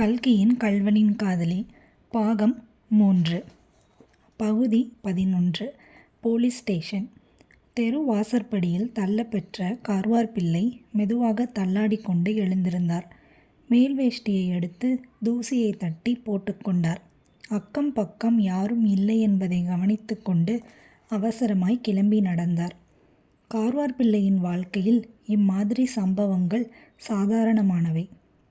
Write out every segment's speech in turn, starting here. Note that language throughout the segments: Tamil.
கல்கியின் கள்வனின் காதலி பாகம் மூன்று. பகுதி பதினொன்று. Police station. தெரு வாசற்படியில் தள்ளப்பெற்ற கார்வார் பிள்ளை மெதுவாக தள்ளாடி கொண்டு எழுந்திருந்தார். மேல் வேஷ்டியை எடுத்து தூசியை தட்டி போட்டுக்கொண்டார் அக்கம் பக்கம் யாரும் இல்லை என்பதை கவனித்து கொண்டு அவசரமாய் கிளம்பி நடந்தார். கார்வார் பிள்ளையின் வாழ்க்கையில் இம்மாதிரி சம்பவங்கள் சாதாரணமானவை.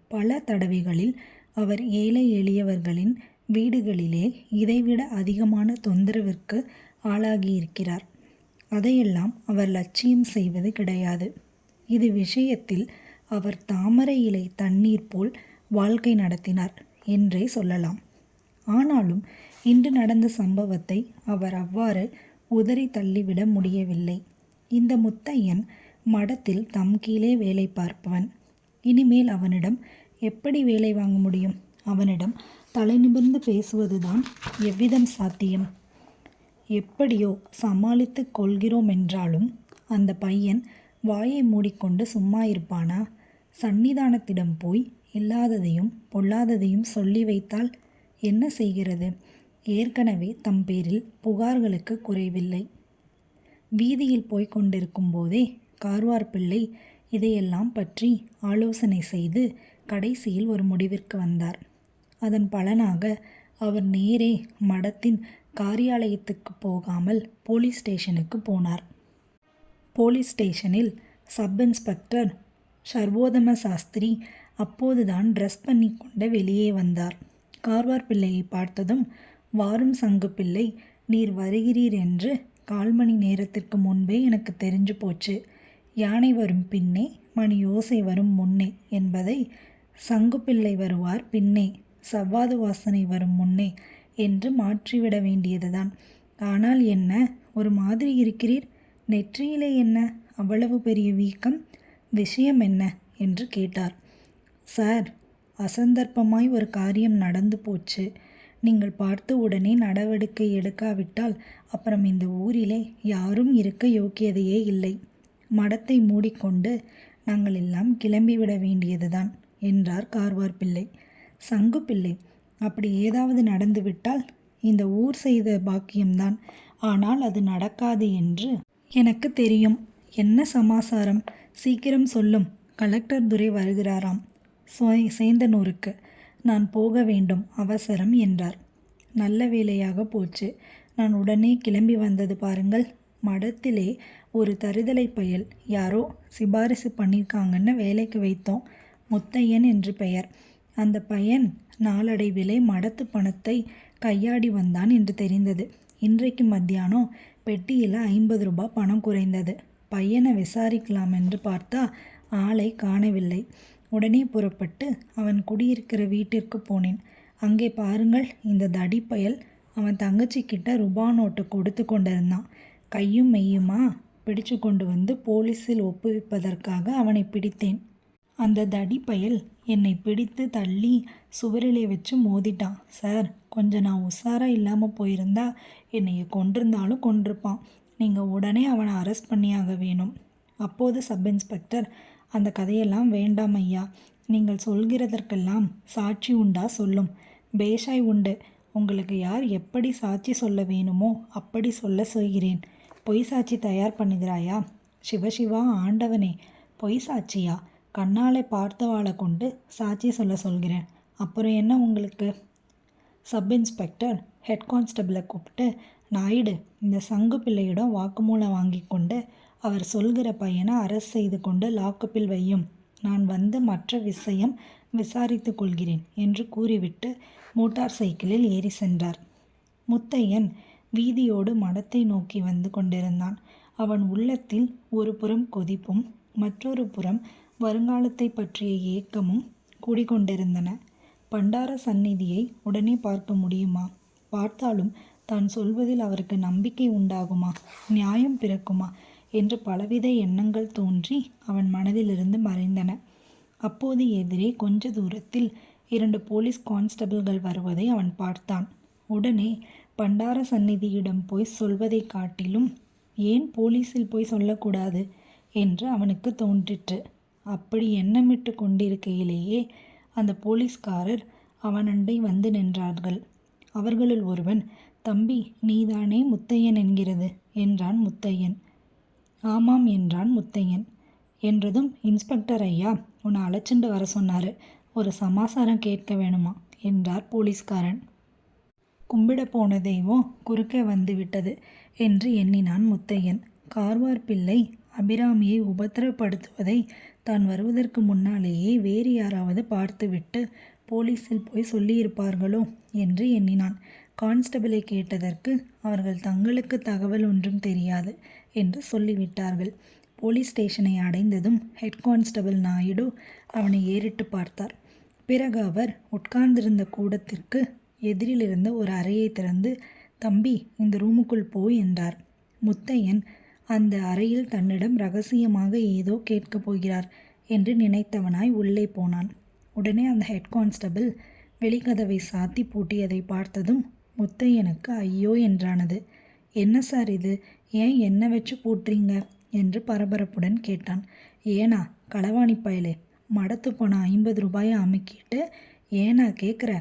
பல தடவைகளில் அவர் ஏழை எளியவர்களின் வீடுகளிலே இதைவிட அதிகமான தொந்தரவிற்கு ஆளாகியிருக்கிறார். அதையெல்லாம் அவர் லட்சியம் செய்வது கிடையாது. இது விஷயத்தில் அவர் தாமரை இலை தண்ணீர் போல் வாழ்க்கை நடத்தினார் என்றே சொல்லலாம். ஆனாலும் இன்று நடந்த சம்பவத்தை அவர் அவ்வாறு உதறி தள்ளிவிட முடியவில்லை. இந்த முத்தையன் மடத்தில் தம் கீழே வேலை பார்ப்பவன். இனிமேல் அவனிடம் எப்படி வேலை வாங்க முடியும்? அவனிடம் தலை நிமிர்ந்து பேசுவதுதான் எவ்விதம் சாத்தியம்? எப்படியோ சமாளித்து கொள்கிறோம் என்றாலும் அந்த பையன் வாயை மூடிக்கொண்டு சும்மா இருப்பானா? சன்னிதானத்திடம் போய் இல்லாததையும் பொல்லாததையும் சொல்லி வைத்தால் என்ன செய்கிறது? ஏற்கனவே தம் பேரில் புகார்களுக்கு குறைவில்லை. வீதியில் போய்க் கொண்டிருக்கும் போதே கார்வார் பிள்ளை இதையெல்லாம் பற்றி ஆலோசனை செய்து கடைசியில் ஒரு முடிவிற்கு வந்தார். அதன் பலனாக அவர் நேரே மடத்தின் காரியாலயத்துக்கு போகாமல் போலீஸ் ஸ்டேஷனுக்கு போனார். போலீஸ் ஸ்டேஷனில் சப் இன்ஸ்பெக்டர் சர்வோதம சாஸ்திரி அப்போதுதான் ட்ரெஸ் பண்ணி கொண்டு வெளியே வந்தார். கார்வார் பிள்ளையை பார்த்ததும் வாரும் சங்கு பிள்ளை நீர் வருகிறீர் என்று கால் மணி நேரத்திற்கு முன்பே எனக்கு தெரிஞ்சு போச்சு. யானை வரும் பின்னே மணி யோசை வரும் முன்னே என்பதை சங்குப்பிள்ளை வருவார் பின்னே சவ்வாது வாசனை வரும் முன்னே என்று மாற்றிவிட வேண்டியதுதான். ஆனால் என்ன ஒரு மாதிரி இருக்கிறீர்? நெற்றியிலே என்ன? அவ்வளவு பெரிய வீக்கம்? விஷயம் என்ன? என்று கேட்டார். சார் அசந்தர்ப்பமாய் ஒரு காரியம் நடந்து போச்சு. நீங்கள் பார்த்து உடனே நடவடிக்கை எடுக்காவிட்டால் அப்புறம் இந்த ஊரிலே யாரும் இருக்க யோக்கியதையே இல்லை. மடத்தை மூடிக்கொண்டு நாங்கள் எல்லாம் கிளம்பிவிட வேண்டியதுதான். என்றார் கார்வார் பிள்ளை. சங்கு பிள்ளை அப்படி ஏதாவது நடந்துவிட்டால் இந்த ஊர் செய்த பாக்கியம்தான். ஆனால் அது நடக்காது என்று எனக்கு தெரியும். என்ன சமாசாரம்? சீக்கிரம் சொல்லும். கலெக்டர் துரை வருகிறாராம். சேந்தனூருக்கு. நான் போக வேண்டும். அவசரம் என்றார். நல்ல வேலையாக போச்சு. நான் உடனே கிளம்பி வந்தது பாருங்கள். மடத்திலே ஒரு தருதலை பயல் யாரோ சிபாரிசு பண்ணியிருக்காங்கன்னு வேலைக்கு வைத்தோம். முத்தையன் என்று பெயர். அந்த பையன் நாளடைவிலே மடத்து பணத்தை கையாடி வந்தான் என்று தெரிந்தது. இன்றைக்கு மத்தியானம் பெட்டியில் ஐம்பது ரூபாய் பணம் குறைந்தது. பையனை விசாரிக்கலாம் என்று பார்த்தா ஆளை காணவில்லை. உடனே புறப்பட்டு அவன் குடியிருக்கிற வீட்டிற்கு போனேன். அங்கே பாருங்கள் இந்த தடி பயல் அவன் தங்கச்சிக்கிட்ட ரூபா நோட்டு கொடுத்து கொண்டிருந்தான். கையும் மெய்யுமா பிடிச்சு கொண்டு வந்து போலீஸில் ஒப்புவிப்பதற்காக அவனை பிடித்தேன். அந்த தடி பயல் என்னை பிடித்து தள்ளி சுவரிலே வச்சு மோதிட்டான். சார் கொஞ்சம் நான் உஷாராக இல்லாமல் போயிருந்தா என்னைய கொண்டிருந்தாலும் கொண்டிருப்பான் நீங்கள் உடனே அவனை அரெஸ்ட் பண்ணியாக வேணும். அப்போது சப் இன்ஸ்பெக்டர் அந்த கதையெல்லாம் வேண்டாம் ஐயா. நீங்கள் சொல்கிறதற்கெல்லாம் சாட்சி உண்டா சொல்லும். பேஷாய் உண்டு. உங்களுக்கு யார் எப்படி சாட்சி சொல்ல வேணுமோ அப்படி சொல்ல சொல்கிறேன் பொய் சாட்சி தயார் பண்ணுகிறாயா சிவசிவா ஆண்டவனே பொய் சாட்சியா? கண்ணாலே பார்த்தவாளை கொண்டு சாட்சி சொல்ல சொல்கிறேன். அப்புறம் என்ன உங்களுக்கு? சப் இன்ஸ்பெக்டர் ஹெட் கான்ஸ்டபிளை கூப்பிட்டு நாயுடு இந்த சங்கு பிள்ளையிடம் வாக்குமூலம் வாங்கி கொண்டு அவர் சொல்கிற பையனை அரெஸ்ட் செய்து கொண்டு லாக்கப்பில் வையும். நான் வந்து மற்ற விஷயம் விசாரித்து கொள்கிறேன் என்று கூறிவிட்டு மோட்டார் சைக்கிளில் ஏறி சென்றார். முத்தையன் வீதியோடு மடத்தை நோக்கி வந்து கொண்டிருந்தான். அவன் உள்ளத்தில் ஒரு புறம் கொதிப்பும் மற்றொரு புறம் வருங்காலத்தை பற்றிய ஏக்கமும் கூடிக்கொண்டிருந்தன. பண்டார சந்நிதியை உடனே பார்க்க முடியுமா? பார்த்தாலும் தான் சொல்வதில் அவருக்கு நம்பிக்கை உண்டாகுமா? நியாயம் பிறக்குமா? என்று பலவித எண்ணங்கள் தோன்றி அவன் மனதிலிருந்து மறைந்தன. அப்போது எதிரே கொஞ்ச தூரத்தில் இரண்டு போலீஸ் கான்ஸ்டபிள்கள் வருவதை அவன் பார்த்தான். உடனே பண்டார சந்நிதியிடம் போய் சொல்வதை காட்டிலும் ஏன் போலீஸில் போய் சொல்லக்கூடாது? என்று அவனுக்கு தோன்றிற்று. அப்படி எண்ணமிட்டு கொண்டிருக்கையிலேயே அந்த போலீஸ்காரர் அவனண்டை வந்து நின்றார்கள். அவர்களுள் ஒருவன் தம்பி நீதானே முத்தையன் என்கிறது என்றான் முத்தையன். ஆமாம் என்றான் முத்தையன். என்றதும் இன்ஸ்பெக்டர் ஐயா உன்னை அழைச்சிண்டு வர சொன்னாரு. ஒரு சமாசாரம் கேட்க வேணுமா? என்றார் போலீஸ்காரன். கும்பிட போன தெய்வம் குறுக்கே வந்து விட்டது என்று எண்ணினான் முத்தையன். கார்வார் பிள்ளை அபிராமியை உபத்திரப்படுத்துவதை தான் வருவதற்கு முன்னாலேயே வேறு யாராவது பார்த்துவிட்டு போலீஸில் போய் சொல்லியிருப்பார்களோ என்று எண்ணினான். கான்ஸ்டபிளை கேட்டதற்கு அவர்கள் தங்களுக்கு தகவல் ஒன்றும் தெரியாது என்று சொல்லிவிட்டார்கள். போலீஸ் ஸ்டேஷனை அடைந்ததும் ஹெட் கான்ஸ்டபிள் நாயுடு அவனை ஏறிட்டு பார்த்தார். பிறகு அவர் உட்கார்ந்திருந்த கூடத்திற்கு எதிரில் இருந்த ஒரு அறையை திறந்து தம்பி இந்த ரூமுக்குள் போய் என்றார். முத்தையன் அந்த அறையில் தன்னிடம் ரகசியமாக ஏதோ கேட்கப் போகிறார் என்று நினைத்தவனாய் உள்ளே போனான். உடனே அந்த ஹெட் கான்ஸ்டபிள் வெளிக்கதவை சாத்தி பூட்டியதை பார்த்ததும் முத்தையனுக்கு ஐயோ என்றானது. என்ன சார் இது? ஏன் என்ன வச்சு பூட்டுறீங்க? என்று பரபரப்புடன் கேட்டான். ஏனா களவாணி பயலே மடத்து போன ஐம்பது ரூபாயை அமுக்கிட்டு ஏனா கேட்குற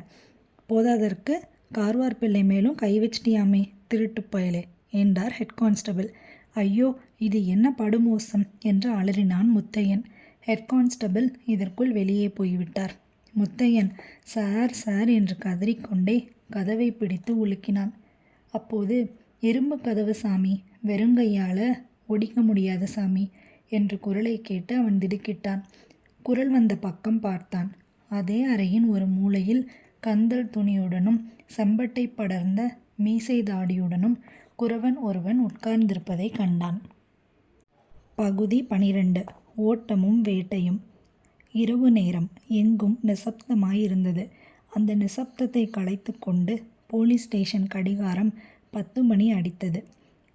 போதாதற்கு கார்வார் பிள்ளை மேலும் கை வச்சிட்டியாமே திருட்டு பயலே என்றார் ஹெட் கான்ஸ்டபிள். ஐயோ இது என்ன படுமோசம் என்று அலறினான் முத்தையன். ஹெட் கான்ஸ்டபிள் இதற்குள் வெளியே போய்விட்டார். முத்தையன் சார் சார் என்று கதறிக்கொண்டே கதவை பிடித்து உலுக்கினான். அப்போது இரும்பு கதவு சாமி வெறுங்கையால் ஒடிக்க முடியாத சாமி என்று குரலை கேட்டு அவன் திடுக்கிட்டான். குரல் வந்த பக்கம் பார்த்தான். அதே அறையின் ஒரு மூலையில் கந்தல் துணியுடனும் செம்பட்டை படர்ந்த மீசை தாடியுடனும் குறவன் ஒருவன் உட்கார்ந்திருப்பதை கண்டான். பகுதி பனிரெண்டு. ஓட்டமும் வேட்டையும். இரவு நேரம். எங்கும் நிசப்தமாயிருந்தது. அந்த நிசப்தத்தை கலைத்து கொண்டு போலீஸ் ஸ்டேஷன் கடிகாரம் பத்து மணி அடித்தது.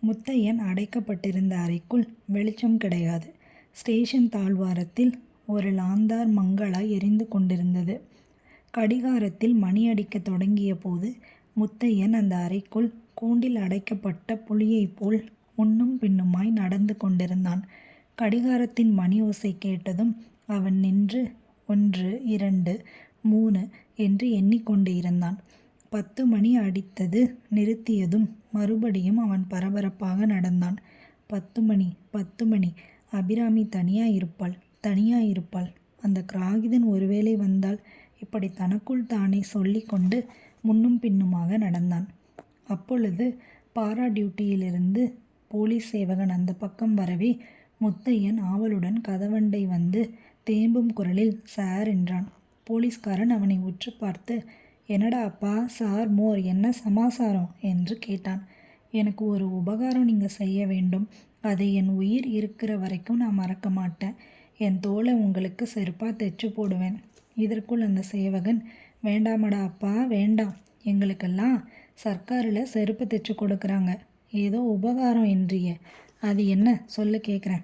முத்தையன் அடைக்கப்பட்டிருந்த அறைக்குள் வெளிச்சம் கிடையாது. ஸ்டேஷன் தாழ்வாரத்தில் ஒரு லாந்தார் மங்களாய் எரிந்து கொண்டிருந்தது. கடிகாரத்தில் மணி அடிக்க தொடங்கிய போது முத்தையன் அந்த அறைக்குள் கூண்டில் அடைக்கப்பட்ட புலியைப் போல் முன்னும் பின்னுமாய் நடந்து கொண்டிருந்தான். கடிகாரத்தின் மணி ஓசை கேட்டதும் அவன் நின்று ஒன்று இரண்டு மூணு என்று எண்ணிக்கொண்டு இருந்தான் பத்து மணி அடித்தது நிறுத்தியதும் மறுபடியும் அவன் பரபரப்பாக நடந்தான். பத்து மணி பத்து மணி அபிராமி தனியாக இருப்பாள் தனியாக இருப்பாள் அந்த கிராகிதன் ஒருவேளை வந்தால் இப்படி தனக்குள் தானே சொல்லிக்கொண்டு முன்னும் பின்னுமாக நடந்தான். அப்பொழுது பாரா டியூட்டியிலிருந்து போலீஸ் சேவகன் அந்த பக்கம் வரவே முத்தையன் ஆவலுடன் கதவண்டை வந்து தேம்பும் குரலில் சார் என்றான். போலீஸ்காரன் அவனை உற்று பார்த்து என்னடா அப்பா சார் மோர் என்ன சமாசாரம்? என்று கேட்டான். எனக்கு ஒரு உபகாரம் நீங்கள் செய்ய வேண்டும். அதை என் உயிர் இருக்கிற வரைக்கும் நான் மறக்க மாட்டேன். என் தோலை உங்களுக்கு செருப்பாக தைச்சு போடுவேன். இதற்குள் அந்த சேவகன் வேண்டாமடா அப்பா வேண்டாம். எங்களுக்கெல்லாம் சர்க்காரில் செருப்பு தைச்சு கொடுக்குறாங்க. ஏதோ உபகாரம் என்றிய. அது என்ன? சொல்ல கேட்குறேன்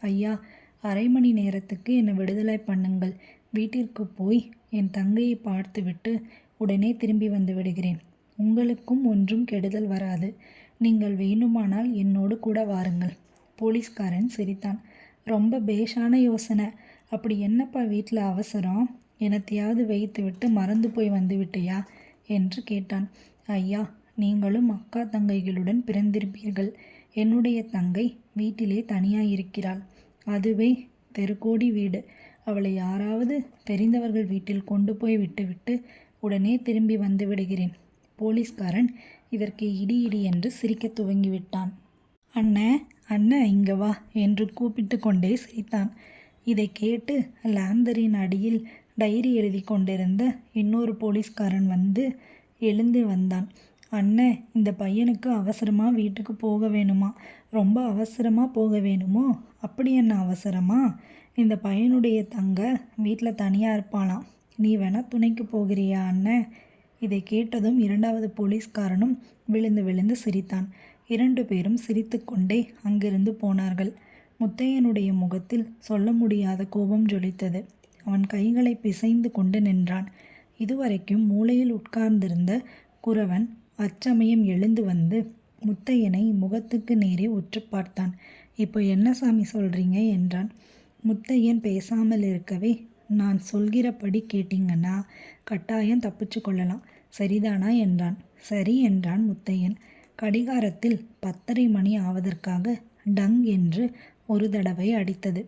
ஐயா அரை மணி நேரத்துக்கு என்னை விடுதலை பண்ணுங்கள். வீட்டிற்கு போய் என் தங்கையை பார்த்துவிட்டு உடனே திரும்பி வந்து விடுகிறேன். உங்களுக்கும் ஒன்றும் கெடுதல் வராது. நீங்கள் வேணுமானால் என்னோடு கூட வாருங்கள். போலீஸ்காரன் சிரித்தான். ரொம்ப பேஷான யோசனை. அப்படி என்னப்பா வீட்டில் அவசரம்? எனத்தையாவது வைத்து விட்டு மறந்து போய் வந்து விட்டியா? என்று கேட்டான். ஐயா நீங்களும் அக்கா தங்கைகளுடன் பிறந்திருப்பீர்கள். என்னுடைய தங்கை வீட்டிலே தனியாயிருக்கிறாள். அதுவே தெருக்கோடி வீடு. அவளை யாராவது தெரிந்தவர்கள் வீட்டில் கொண்டு போய் விட்டுவிட்டு உடனே திரும்பி வந்து விடுகிறேன். போலீஸ்காரன் இதற்கு இடி இடி என்று சிரிக்கத் துவங்கிவிட்டான். அண்ணே அண்ணன் இங்க வா என்று கூப்பிட்டு கொண்டே சிரித்தான். இதை கேட்டு லாந்தரின் அடியில் டைரி எழுதி கொண்டிருந்த இன்னொரு போலீஸ்காரன் வந்து எழுந்து வந்தான். அண்ணன் இந்த பையனுக்கு அவசரமாக வீட்டுக்கு போக வேணுமா? ரொம்ப அவசரமாக போக வேணுமோ? அப்படி என்ன அவசரமா? இந்த பையனுடைய தங்க வீட்டில் தனியாக இருப்பாளாம். நீ வேணால் துணைக்கு போகிறியா அண்ணன் இதை கேட்டதும் இரண்டாவது போலீஸ்காரனும் விழுந்து விழுந்து சிரித்தான். இரண்டு பேரும் சிரித்துக்கொண்டே அங்கிருந்து போனார்கள். முத்தையனுடைய முகத்தில் சொல்ல முடியாத கோபம் ஜொலித்தது. அவன் கைகளை பிசைந்து கொண்டு நின்றான். இதுவரைக்கும் மூலையில் உட்கார்ந்திருந்த குறவன் அச்சமயம் எழுந்து வந்து முத்தையனை முகத்துக்கு நேரே உற்று பார்த்தான். இப்போ என்ன சாமி சொல்றீங்க? என்றான். முத்தையன் பேசாமல் இருக்கவே நான் சொல்கிறபடி கேட்டீங்கன்னா கட்டாயம் தப்பிச்சு கொள்ளலாம். சரிதானா? என்றான். சரி என்றான் முத்தையன். கடிகாரத்தில் பத்தரை மணி ஆவதற்காக டங் என்று ஒரு தடவை அடித்தது.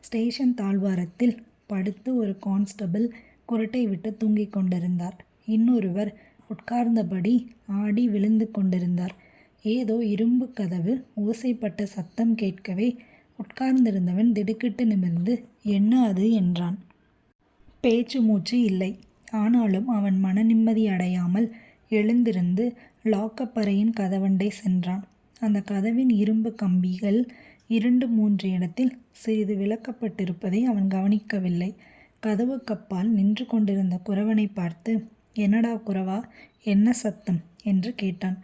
ஸ்டேஷன் தாழ்வாரத்தில் படுத்து ஒரு கான்ஸ்டபிள் குரட்டை விட்டு தூங்கிக் கொண்டிருந்தார். இன்னொருவர் உட்கார்ந்தபடி ஆடி விழுந்து கொண்டிருந்தார். ஏதோ இரும்பு கதவு ஓசைப்பட்ட சத்தம் கேட்கவே உட்கார்ந்திருந்தவன் திடுக்கிட்டு நிமிர்ந்து என்ன அது? என்றான். பேச்சு மூச்சு இல்லை. ஆனாலும் அவன் மன நிம்மதி அடையாமல் எழுந்திருந்து லாக்கப் அறையின் கதவண்டை சென்றான். அந்த கதவின் இரும்பு கம்பிகள் இரண்டு மூன்று இடத்தில் சிறிது விலக்கப்பட்டிருப்பதை அவன் கவனிக்கவில்லை. கதவுக்கப்பால் நின்று கொண்டிருந்த குறவனை பார்த்து என்னடா குறவா? என்ன சத்தம்? என்று கேட்டான்.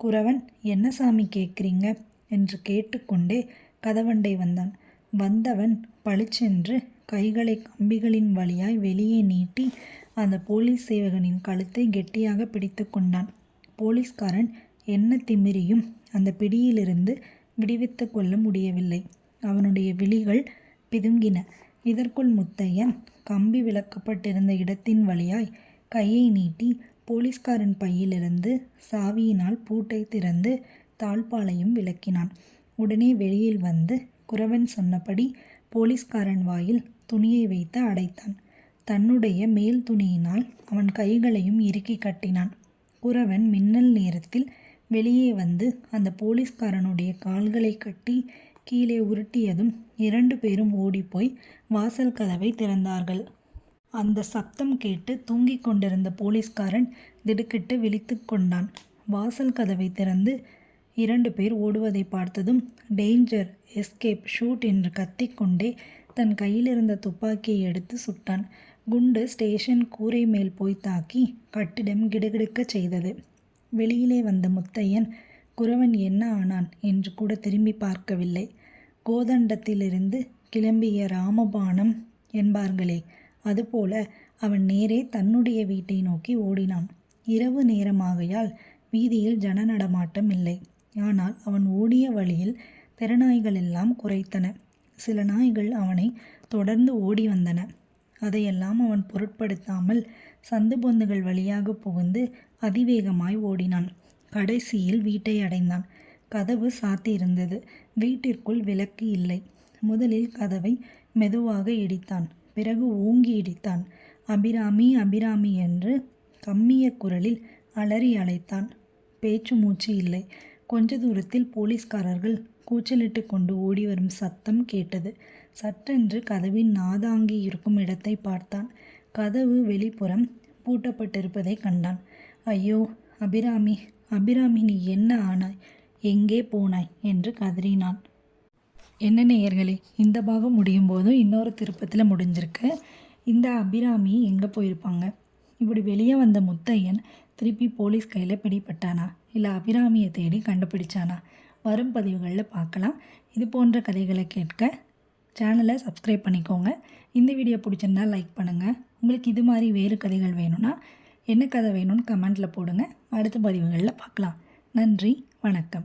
குறவன் என்ன சாமி கேட்குறீங்க? என்று கேட்டுக்கொண்டே கதவண்டை வந்தான். வந்தவன் பளிச்சென்று கைகளை கம்பிகளின் வழியாய் வெளியே நீட்டி அந்த போலீஸ் சேவகனின் கழுத்தை கெட்டியாக பிடித்து கொண்டான். போலீஸ்காரன் என்ன திமிரியும் அந்த பிடியிலிருந்து விடுவித்து கொள்ள முடியவில்லை. அவனுடைய விழிகள் பிதுங்கின. இதற்குள் முத்தையன் கம்பி விலக்கப்பட்டிருந்த இடத்தின் வழியாய் கையை நீட்டி போலீஸ்காரன் பையிலிருந்து சாவியினால் பூட்டை திறந்து தாழ்பாலையும் விளக்கினான். உடனே வெளியில் வந்து குறவன் சொன்னபடி போலீஸ்காரன் வாயில் துணியை வைத்து அடைத்தான். தன்னுடைய மேல் துணியினால் அவன் கைகளையும் இறுக்கி கட்டினான். குறவன் மின்னல் நேரத்தில் வெளியே வந்து அந்த போலீஸ்காரனுடைய கால்களை கட்டி கீழே உருட்டியதும் இரண்டு பேரும் ஓடிப்போய் வாசல் கதவை திறந்தார்கள். அந்த சப்தம் கேட்டு தூங்கிக் கொண்டிருந்த போலீஸ்காரன் திடுக்கிட்டு விழித்து கொண்டான். வாசல் கதவை திறந்து இரண்டு பேர் ஓடுவதை பார்த்ததும் டேஞ்சர் எஸ்கேப் ஷூட் என்று கத்திக்கொண்டே தன் கையிலிருந்த துப்பாக்கியை எடுத்து சுட்டான். குண்டு ஸ்டேஷன் கூரை மேல் போய் தாக்கி கட்டிடம் கிடுகிடுக்க செய்தது. வெளியிலே வந்த முத்தையன் குறவன் என்ன ஆனான் என்று கூட திரும்பி பார்க்கவில்லை. கோதண்டத்திலிருந்து கிளம்பிய ராமபாணம் என்பார்களே அதுபோல அவன் நேரே தன்னுடைய வீட்டை நோக்கி ஓடினான். இரவு நேரமாகையால் வீதியில் ஜன நடமாட்டம் இல்லை. ஆனால் அவன் ஓடிய வழியில் திறநாய்கள் எல்லாம் குறைத்தன. சில நாய்கள் அவனை தொடர்ந்து ஓடி வந்தன. அதையெல்லாம் அவன் பொருட்படுத்தாமல் சந்து பொந்துகள் வழியாக புகுந்து அதிவேகமாய் ஓடினான். கடைசியில் வீட்டை அடைந்தான். கதவு சாத்தியிருந்தது. வீட்டிற்குள் விளக்கு இல்லை. முதலில் கதவை மெதுவாக இடித்தான். பிறகு ஓங்கி இடித்தான். அபிராமி அபிராமி என்று கம்மிய குரலில் அலறி அழைத்தான். பேச்சு மூச்சு இல்லை. கொஞ்ச தூரத்தில் போலீஸ்காரர்கள் கூச்சலிட்டு கொண்டு ஓடி வரும் சத்தம் கேட்டது. சட்டென்று கதவின் நாதாங்கி இருக்கும் இடத்தை பார்த்தான். கதவு வெளிப்புறம் பூட்டப்பட்டிருப்பதை கண்டான். ஐயோ அபிராமி அபிராமி நீ என்ன ஆனாய்? எங்கே போனாய்? என்று கதறினான். என்ன நேயர்களே இந்த பாகம் முடியும் போதும் இன்னொரு திருப்பத்தில் முடிஞ்சிருக்கு. இந்த அபிராமி எங்கே போயிருப்பாங்க? இப்படி வெளியே வந்த முத்தையன் திருப்பி போலீஸ் கையில் பிடிபட்டானா? இல்லை அபிராமியை தேடி கண்டுபிடிச்சானா? வரும் பதிவுகளில் பார்க்கலாம். இது போன்ற கதைகளை கேட்க சேனலை சப்ஸ்கிரைப் பண்ணிக்கோங்க. இந்த வீடியோ பிடிச்சிருந்தா லைக் பண்ணுங்கள் உங்களுக்கு இது மாதிரி வேறு கதைகள் வேணும்னா என்ன கதை வேணும்னு கமெண்ட்டில் போடுங்க. அடுத்த பதிவுகளில் பார்க்கலாம். நன்றி வணக்கம்.